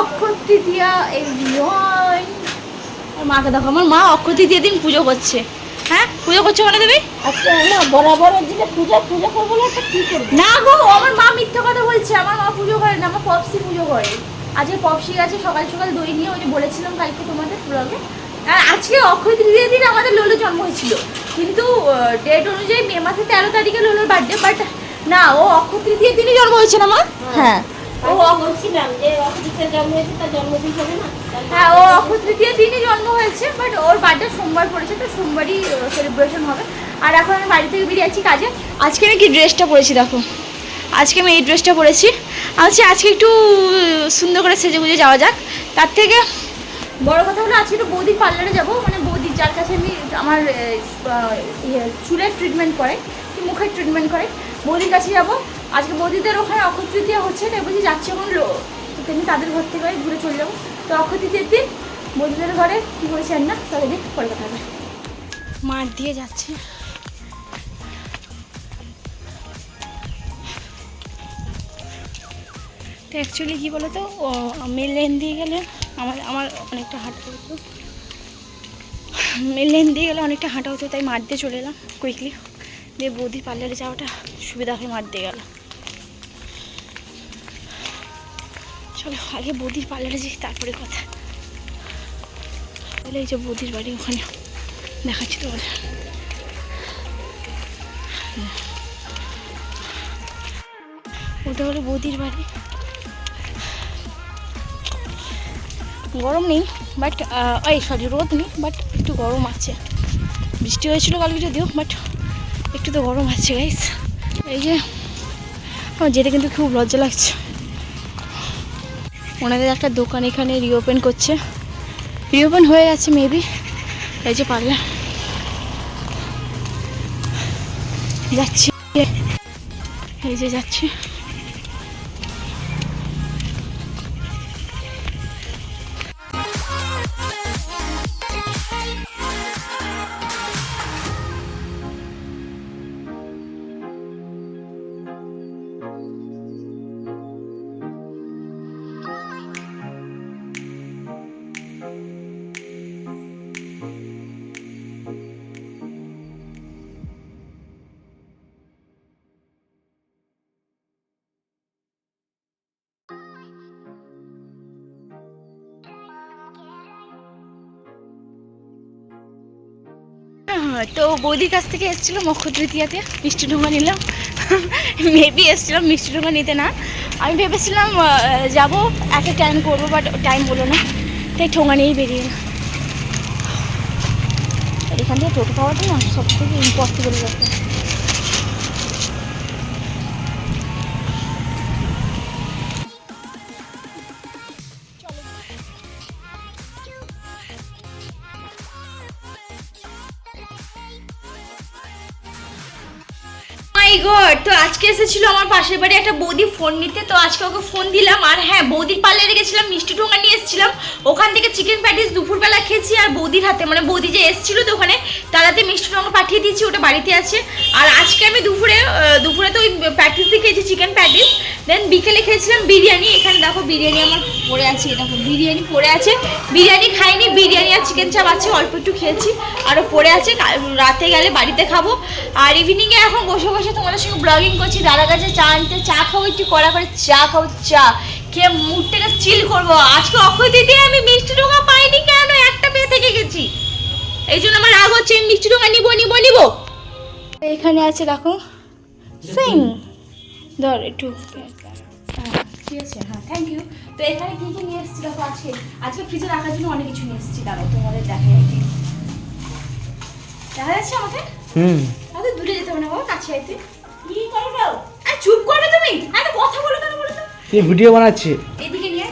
অক্ষর তৃতীয়া এই মাকে দেখো আমার মা অক্ষর তৃতীয় দিন পুজো করছে। হ্যাঁ? পুজো করছ মানে তুমি? আজকে না বরাবর দিনে পূজা পূজা করব না কি করব? না গো আমার মা মিথ্যা কথা বলছে আমার মা পুজো করে না আমার পপসি পুজো করে। আজকে পপসি গেছে সকাল সকাল দই নিয়ে ওই যে বলেছিলাম কালকে তোমাদের ব্লগে আর আজকে অক্ষয় তৃতীয় দিন আমাদের লোলো জন্ম হয়েছিল। কিন্তু ডেট অনুযায়ী মে মাসের তেরো তারিখে লোলোর বার্থডে বাট না ও অক্ষয় তৃতীয় দিনই জন্ম হয়েছে না মা? হ্যাঁ। ও বলছিলাম যে অফিসে জন্ম হয়েছে তার জন্মদিন হবে না? হ্যাঁ ও অক্ষয় তৃতীয় দিনই জন্ম হয়েছে বাট ওর বার্থডে সোমবার পড়েছে তো সোমবারই সেলিব্রেশন হবে। আর এখন আমি বাড়ি থেকে বেরিয়ে আছি কাজে। আজকে আমি কি ড্রেসটা পরেছি দেখো। আজকে আমি এই ড্রেসটা পরেছি। আচ্ছা আজকে একটু সুন্দর করে সেজে গুজে যাওয়া যাক। তার থেকে বড় কথা হলো আজকে একটু বৌদির পার্লারে যাব। মানে বৌদি যার কাছে আমি আমার ইয়ে, চুলের ট্রিটমেন্ট করে কি মুখের ট্রিটমেন্ট করে বৌদির কাছে যাব। আজকে বৌদিদের ওখানে অক্ষয় তৃতীয়া হচ্ছে তাই বলছি যাচ্ছি এখন লো- তেমনি তাদের ঘর থেকে ঘুরে চলে যাব। তো অক্ষয় তৃতীয়ার দিন বৌদিদের ঘরে কী করেছেন না তাদের দিন কলকাতা মাঠ দিয়ে যাচ্ছে। তো অ্যাকচুয়ালি কী বলো তো মেন লেন দিয়ে গেলে আমার আমার অনেকটা হাঁটতে হতো। মেন লেন দিয়ে গেলে অনেকটা হাঁটা হতো, তাই মাঠ দিয়ে চলে এলাম কুইকলি দিয়ে বৌদি পার্লারে যাওয়াটা সুবিধা হয় মাঠ দিয়ে গেল। চলো, আগে বৌদির পার্লারে যাই, তারপরে কথা। তাহলে এই যে বৌদির বাড়ি ওখানে। দেখাচ্ছি তোমাদের। ওটা হলো বৌদির বাড়ি। গরম নেই বাট এই সরি রোদ নেই বাট একটু গরম আছে। বৃষ্টি হয়েছিল কালকে যদিও বাট একটু তো গরম আছে গাইস এই যে, আমার যেতে কিন্তু খুব লজ্জা লাগছে। ওনাদের একটা দোকান এখানে রিওপেন করছে। রিওপেন হয়ে গেছে মেবি এই যে পারলাম যাচ্ছি। এই যে যাচ্ছি। তো বৌদির কাছ থেকে এসেছিল মক্ষ তৃতীয়াতে মিষ্টি ঢোঙা নিলাম। মেবি এসেছিলাম মিষ্টি ঢোঙা নিতে না। আমি ভেবেছিলাম যাব একটা টাইম করব বাট টাইম বলো না। তাই ঠোঙা নিয়েই বেরিয়ে না এখান থেকে টোটো পাওয়াটা না সব থেকে ইম্পসিবল ব্যাপার। মাই গড তো আজকে এসেছিল আমার পাশের বাড়ি একটা বৌদি ফোন নিতে, তো আজকে ওকে ফোন দিলাম। আর হ্যাঁ বৌদির পার্লারে গেছিলাম, মিষ্টি ঠোঙা নিয়ে এসেছিলাম। ওখান থেকে চিকেন প্যাটিস দুপুরবেলা খেয়েছি আর বৌদির হাতে মানে বৌদি যে এসেছিল তো ওখানে, তারাতে মিষ্টি ঠোঙা পাঠিয়ে দিয়েছি, ওটা বাড়িতে আছে। আর আজকে আমি দুপুরে দুপুরে তো ওই প্যাটিস দিয়ে খেয়েছি চিকেন প্যাটিস দেন বিকেলে খেয়েছিলাম বিরিয়ানি। এখানে দেখো বিরিয়ানি আমার পড়ে আছে দেখো বিরিয়ানি পড়ে আছে। বিরিয়ানি খাইনি, বিরিয়ানি আর চিকেন চাপ আছে, অল্প একটু খেয়েছি। আরও পড়ে আছে রাতে গেলে বাড়িতে খাব। আর ইভিনিংয়ে এখন বসে বসে তোমাদের সঙ্গে ব্লগিং করছি দাদা কাছে চা আনতে, চা খাব, একটু কড়া করে চা খাব, চা। খেয়ে মুডটাকে চিল করব। আজকে অক্ষয় দিদি আমি মিষ্টি ঢোকা পাইনি কেন? একটা পেয়ে থেকে গেছি। এই জন্য আমার রাগ হচ্ছে মিষ্টি ঢোকা নিবো নিবো নিবো। এখানে আছে দেখো। সিং ধর একটু। হ্যাঁ, ঠিক আছে হ্যাঁ থ্যাংক ইউ তো এখানে কি কি নিয়ে এসেছি দেখো আজকে? আজকে ফ্রিজে রাখার জন্য অনেক কিছু নিয়ে এসেছি দাঁড়াও তোমাদের দেখা যাচ্ছে আমাকে? হুম। তাহলে দূরে যেতে হবে না বাবা কাছে আইতে। কি করে দাও আর চুপ করবে তুমি? আরে কথা বলো কেন বলো তো? তুই ভিডিও বানাচ্ছে। এদিকে নিয়ে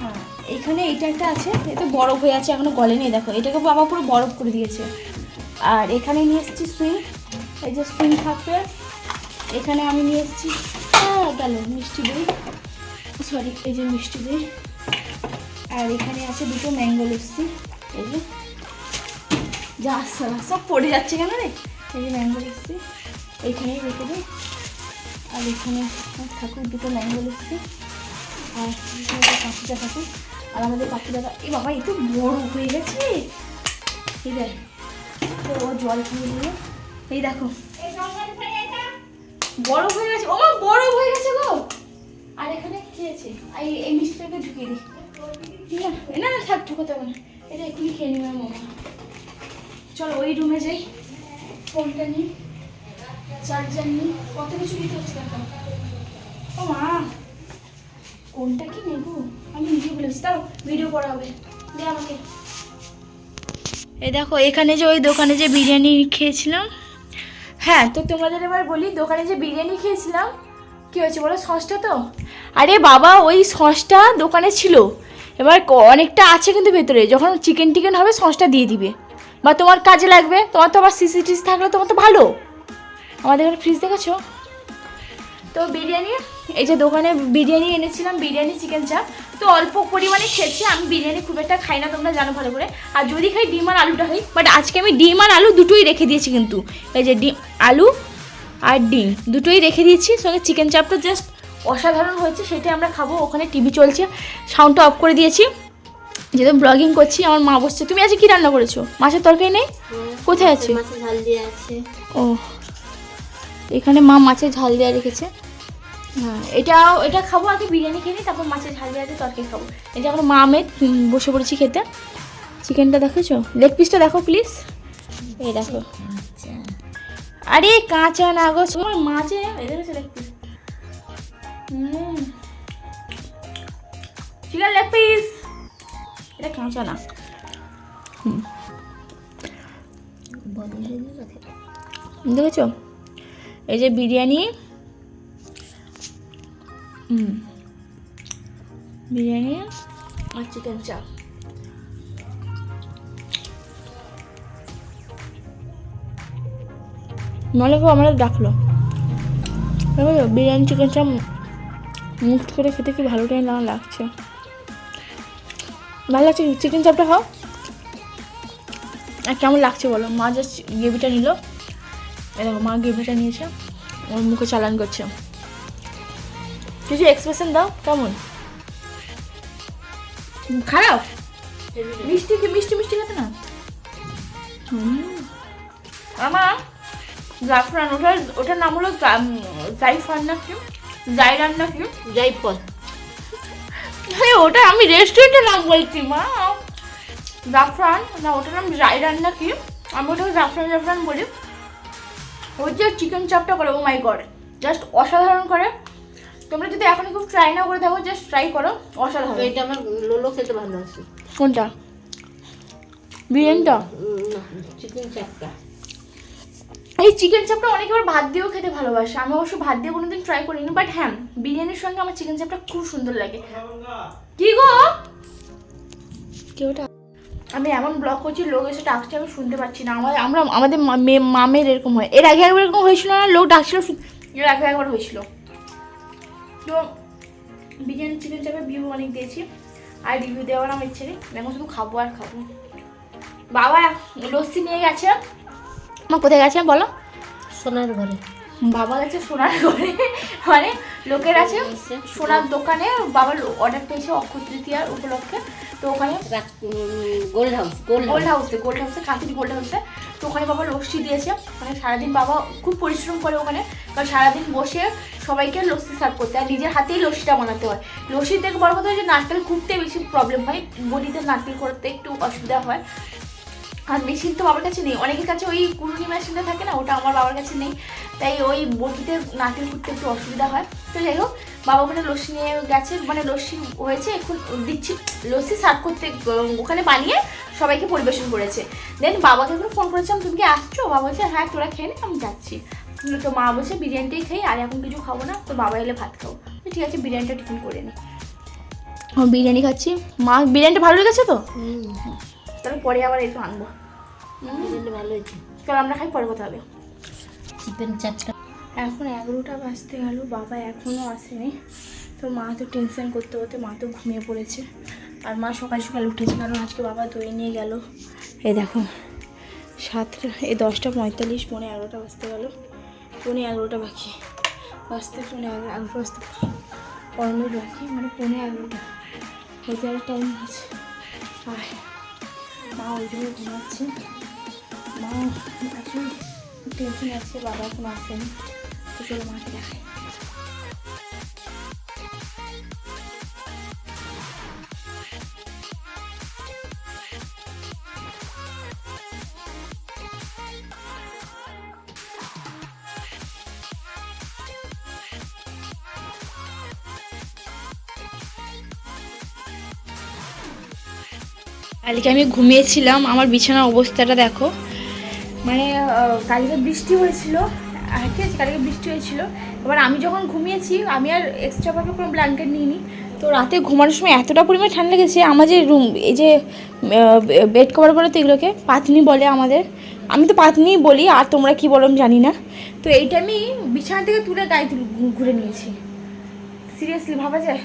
হ্যাঁ এখানে এটা একটা আছে এটা বরফ হয়ে আছে এখনও গলে নেই দেখো। এটাকে বাবা পুরো বরফ করে দিয়েছে। আর এখানে নিয়ে এসেছি সুইং এই যে সুইং থাকবে। এখানে আমি নিয়ে এসেছি গেল, মিষ্টি দই। সরি এই যে মিষ্টি দই। আর এখানে আছে দুটো ম্যাঙ্গো লস্যি। এই যে, যা সব পড়ে যাচ্ছে কেন রে? এই যে ম্যাঙ্গো লস্যি। এইখানেই রেখে দিই আর এখানে ঠাকুর দুটো ম্যাঙ্গো লস্যি। আর পাখিটা থাকে আর আমাদের পাখি দাদা এই বাবা একটু বড় হয়ে গেছে। এই দেখ তো ও জল খেয়ে নিয়ে এই দেখো। বড় হয়ে গেছে ও বড় হয়ে গেছে গো। আর এখানে খেয়েছে? এই- এই মিষ্টিটাকে ঢুকিয়ে দিই। না না না থাক ঢুকোতে হবে না। এটা এক্ষুনি খেয়ে নিবে মামা চলো ওই রুমে যাই। ফোনটা নিই চার্জার নিই কত কিছু নিতে হচ্ছে দেখো। ও মা কোনটা কি নেব? আমি নিজে বলেছি তাও ভিডিও করা হবে। দে আমাকে। এই দেখো এখানে যে ওই দোকানে যে বিরিয়ানি খেয়েছিলাম। হ্যাঁ তো তোমাদের এবার বলি দোকানে যে বিরিয়ানি খেয়েছিলাম কি হয়েছে বলো? সসটা তো? আরে বাবা ওই সসটা দোকানে ছিল। এবার অনেকটা আছে কিন্তু ভেতরে। যখন চিকেন টিকেন হবে সসটা দিয়ে দিবে। বা তোমার কাজে লাগবে তোমার তো আবার সিসি টিসি থাকলে তোমার তো ভালো। আমাদের এখানে ফ্রিজ দেখেছ? তো বিরিয়ানি এই যে দোকানে বিরিয়ানি এনেছিলাম বিরিয়ানি চিকেন চাপ। তো অল্প পরিমাণে খেয়েছি। আমি বিরিয়ানি খুব একটা খাই না তোমরা জানো ভালো করে। আর যদি খাই ডিম আর আলুটা খাই বাট আজকে আমি ডিম আর আলু দুটোই রেখে দিয়েছি কিন্তু। এই যে ডিম আলু আর ডিম দুটোই রেখে দিয়েছি। সঙ্গে চিকেন চাপটা জাস্ট অসাধারণ হয়েছে সেটাই আমরা খাব। ওখানে টিভি চলছে সাউন্ডটা অফ করে দিয়েছি। যেহেতু ব্লগিং করছি আমার মা বসছে। তুমি আজকে কী রান্না করেছ? মাছের তরকারি নেই? কোথায় আছে? ঝাল দিয়ে আছে। ও এখানে মা মাছের ঝাল দেওয়া রেখেছে। হ্যাঁ এটাও এটা খাব আগে বিরিয়ানি খেয়ে নিই তারপর মাছের ঝাল দিয়ে তরকারি খাব। এই যে আমরা মা উম, বসে পড়েছি খেতে। চিকেনটা দেখেছ? লেগ পিসটা দেখো প্লিজ এই দেখো। আরে কাঁচা না গো তোমার মাছে এই দেখেছ leg piece chicken leg piece এটা কাঁচা না। দেখেছ? এই যে বিরিয়ানি হুম বিরিয়ানি আর চিকেন চাপ মালিকও আমাদের ডাকলো বিরিয়ানি চিকেন চাপ মুক্ত করে খেতে কি ভালোটাই না লাগছে ভালো লাগছে চিকেন চাপটা খাও আর কেমন লাগছে বলো মা যা গ্রেভিটা নিল দেখো মা গ্রেভিটা নিয়েছে ওর মুখে চালান করছে কিছু এক্সপ্রেশন দাও কেমন? খারাপ? মিষ্টি কি মিষ্টি মিষ্টি খেতে না? আমার জাফরান ওটার ওটার নাম হলো জাইফান না কি? জাইরান না কি? জয়ফল হ্যাঁ ওটা আমি রেস্টুরেন্টের নাম বলছি মা। জাফরান না ওটার নাম জাইরান না কি? আমি ওটাকে জাফরান জাফরান বলি। ওই যে চিকেন চাপটা করে ও মাই গড জাস্ট অসাধারণ করে। তোমরা যদি এখন খুব ট্রাই না করে থাকো জাস্ট ট্রাই করো অসাধারণ। এটা আমার লোলো খেতে ভালো আছে কোনটা? বিরিয়ানিটা? চিকেন চাপটা এই চিকেন চাপটা অনেকে আবার ভাত দিয়েও খেতে ভালোবাসে। আমি অবশ্য ভাত দিয়ে কোনোদিন ট্রাই করিনি বাট হ্যাঁ বিরিয়ানির সঙ্গে আমার চিকেন চাপটা খুব সুন্দর লাগে। কি গো? কি ওটা? আমি এমন ব্লক করছি লোক এসে ডাকছে আমি শুনতে পাচ্ছি না। আমার আমরা আমাদের মামের এরকম হয়। এর আগে একবার এরকম হয়েছিল না? লোক ডাকছিল এর আগে একবার হয়েছিল। তো বিরিয়ানি চিকেন চাপের ভিউ অনেক দিয়েছি। আর রিভিউ দেওয়ার আমার ইচ্ছে নেই। এখন শুধু খাব আর খাব। বাবা লস্যি নিয়ে গেছে। আমার কোথায় গেছে বলো? সোনার ঘরে। বাবা গেছে সোনার ঘরে। মানে লোকের আছে সোনার দোকানে। বাবার অর্ডার পেয়েছে অক্ষয় তৃতীয়ার উপলক্ষে। তো ওখানে গোল্ড হাউস গোল্ড হাউসে গোল্ড হাউসে কাঁথির গোল্ড হাউসে তো ওখানে বাবা লস্যি দিয়েছে। মানে সারাদিন বাবা খুব পরিশ্রম করে ওখানে। কারণ সারাদিন বসে সবাইকে লস্যি সার্ভ করতে হয়। নিজের হাতেই লস্যিটা বানাতে হয়। লস্যি থেকে বড় কথা হচ্ছে নারকেল খুঁড়তে বেশি প্রবলেম হয়। বডিতে নারকেল করতে একটু অসুবিধা হয়। আর মেশিন তো বাবার কাছে নেই। অনেকের কাছে ওই কুড়ুনি মেশিনটা থাকে না ওটা আমার বাবার কাছে নেই। তাই ওই বটিতে নারকেল করতে একটু অসুবিধা হয়। তো যাই হোক বাবা ওখানে লস্যি নিয়ে গেছে মানে লস্যি হয়েছে এখন দিচ্ছি লস্যি সার্ভ করতে ওখানে বানিয়ে সবাইকে পরিবেশন করেছে। দেন বাবাকে এখন ফোন করেছিলাম তুমি কি আসছো? বাবা বলছে হ্যাঁ তোরা খেয়ে নে আমি যাচ্ছি। তো মা বলছে বিরিয়ানিটাই খাই আর এখন কিছু খাব না তো বাবা এলে ভাত খাব। তো ঠিক আছে বিরিয়ানিটা টিফিন করে নি। বিরিয়ানি খাচ্ছি। মা বিরিয়ানিটা ভালো লেগেছে তো? তাহলে পরে আবার একটু আনব। ভালো হয়েছে। চলো আমরা খাই পরে কথা হবে। চিকেন চাপটা এখন এগারোটা বাজতে গেল, বাবা এখনও আসেনি। তো মা তো টেনশন করতে করতে মা তো ঘুমিয়ে পড়েছে। আর মা সকাল সকাল উঠেছে, কারণ আজকে বাবা দই নিয়ে গেল। এই দেখো, সাতটা, এই দশটা পঁয়তাল্লিশ, পৌনে এগারোটা বাজতে গেল। পৌনে এগারোটা বাকি। বাজতে পৌনে এগারো- এগারোটা বাজতে পনেরো বাকি মানে পনেরো এগারোটা। হতে আর টাইম আছে আর মা ওই জন্য ঘুমাচ্ছে। মা আসলে টেনশন আছে, বাবা এখন আসেনি। তো চলো দেখাই। কালকে আমি ঘুমিয়েছিলাম আমার বিছানার অবস্থাটা দেখো। মানে কালকে বৃষ্টি হয়েছিল ঠিক আছে, কালকে বৃষ্টি হয়েছিল। এবার আমি যখন ঘুমিয়েছি, আমি আর এক্সট্রাভাবে কোনো ব্ল্যাঙ্কেট নিইনি। তো রাতে ঘুমানোর সময় এতটা পরিমাণে ঠান্ডা লেগেছে, আমার যে রুম এই যে বেড কভার বলে তো এগুলোকে, পাতনি বলে আমাদের। আমি তো পাতনি বলি, আর তোমরা কি বলো আমি জানি না। তো এইটা আমি বিছানা থেকে তুলে গায়ে তুলে ঘুরে নিয়েছি। সিরিয়াসলি ভাবা যায়?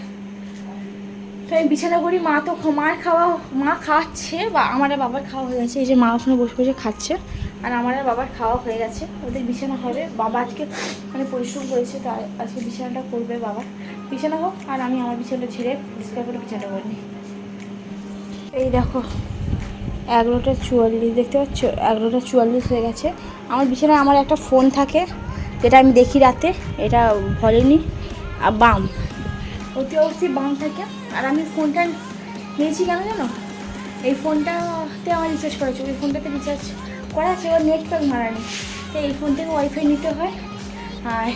তো আমি বিছানা করি মা তো মার খাওয়া, মা খাওয়াচ্ছে বা আমার বাবার খাওয়া হয়ে গেছে। এই যে মা ওখানে বসে বসে খাচ্ছে, আর আমার আর বাবার খাওয়া হয়ে গেছে। ওদের বিছানা হবে। বাবা আজকে মানে পরিশ্রম করেছে তো আ- আজকে বিছানাটা করবে বাবা। বিছানা হোক, আর আমি আমার বিছানাটা ছেড়ে পরিষ্কার করে বিছানাটা করে নিই। এই দেখো, এগারোটা চুয়াল্লিশ, দেখতে পাচ্ছ? এগারোটা চুয়াল্লিশ হয়ে গেছে। আমার বিছানায় আমার একটা ফোন থাকে, যেটা আমি দেখি রাতে। এটা ভলেনি আর বাম। অতি অবশ্যই বাম থাকে। আর আমি ফোনটা নিয়েছি কেন জানো? এই ফোনটাতে আমার রিচার্জ করা এই ফোনটাতে রিচার্জ করা আছে ওর নেট প্যাক মারা তো এই ফোন থেকে ওয়াইফাই নিতে হয়। আর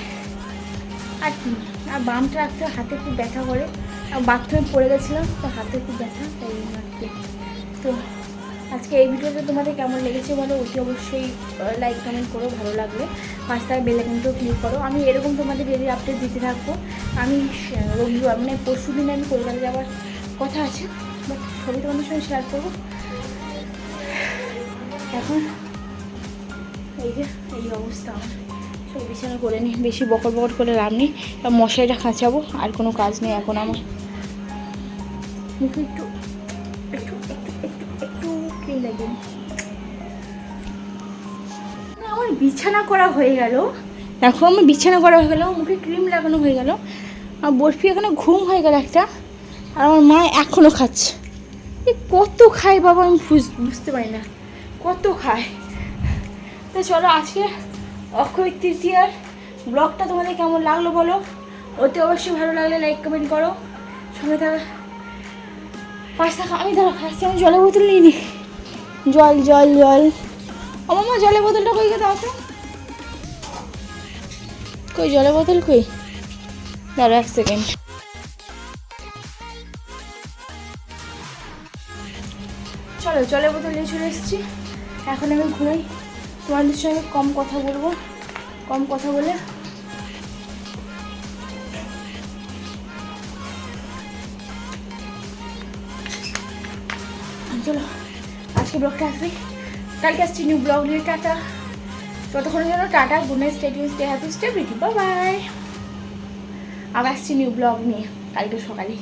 আর কি? আর বামটা রাখতে হাতে খুব ব্যথা করে। আর বাথরুমে পড়ে গেছিলাম, তো হাতে খুব ব্যথা, তাই আর কি। তো আজকে এই ভিডিওটা তোমাদের কেমন লেগেছে বলো? অতি অবশ্যই লাইক কমেন্ট করো, ভালো লাগলে। পাঁচ টাকা বেলে কিন্তু ক্লিক করো। আমি এরকম তোমাদের ডেলি আপডেট দিতে থাকব। আমি রবিবার মানে পরশু দিনে আমি কলকাতা যাওয়ার কথা আছে বাট সবই তোমাদের সঙ্গে শেয়ার করব। এখন এই যে, এই অবস্থা আমার। সব বিছানা করে নিই বেশি বকর বকর করে লাভ নেই। মশারিটা খাঁচাবো, আর কোনো কাজ নেই এখন আমার। মুখে একটু একটু একটু নিই। না, আমার বিছানা করা হয়ে গেল। দেখো আমার বিছানা করা হয়ে গেল মুখে ক্রিম লাগানো হয়ে গেল। আর বরফি এখানে ঘুম হয়ে গেল একটা আর আমার মা এখনও খাচ্ছে। কত খায় বাবা আমি বুঝ- বুঝতে পারি না। কত খায়। তো চলো আজকে অক্ষয় তৃতীয়ার ব্লগটা তোমাদের কেমন লাগল বলো? ওতে অবশ্যই ভালো লাগলে লাইক কমেন্ট করো। সঙ্গে থাকা পাঁচ টাকা আমি ধরো খাচ্ছি আমি জলের বোতল নিইনি জল জল জল। আমার জলের বোতলটা কই দাও তো। কই, জলের বোতল কই? দাঁড়ো এক সেকেন্ড চলো, জলের বোতল নিয়ে চলে এসেছি। এখন আমি ঘুমাই তোমাদের সঙ্গে কম কথা বলব। কম কথা বলে চলো। আজকে ব্লগটা কালকে আসছি নিউ ব্লগ নিয়ে, টাটা। ততক্ষণের জন্য tata good night stadium stay happy stay BT bye আবার আসছি নিউ ব্লগ নিয়ে, কালকে সকালে।